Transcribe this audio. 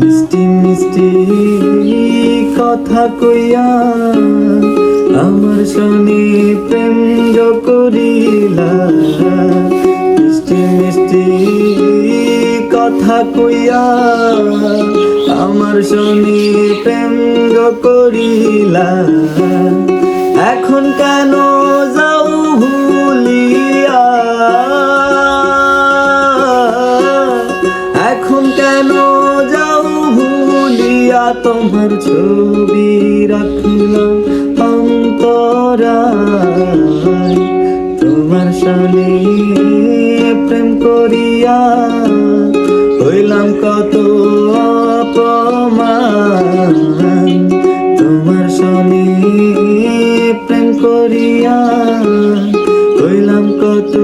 মিষ্টি মিষ্টি কথা কইয়া আমার সনে প্রেম করিলা মিষ্টি মিষ্টি কথা কইয়া আমার সনে প্রেম করিলা এখন কেন যাও ভুলিয়া? এখন কেন যাও দিয়া তোমার ছবি রাখলাম অন্তরায়। তোমার সামনে প্রেম করিয়া হইলাম কত অপমান। তোমার সামনে প্রেম করিয়া হইলাম কত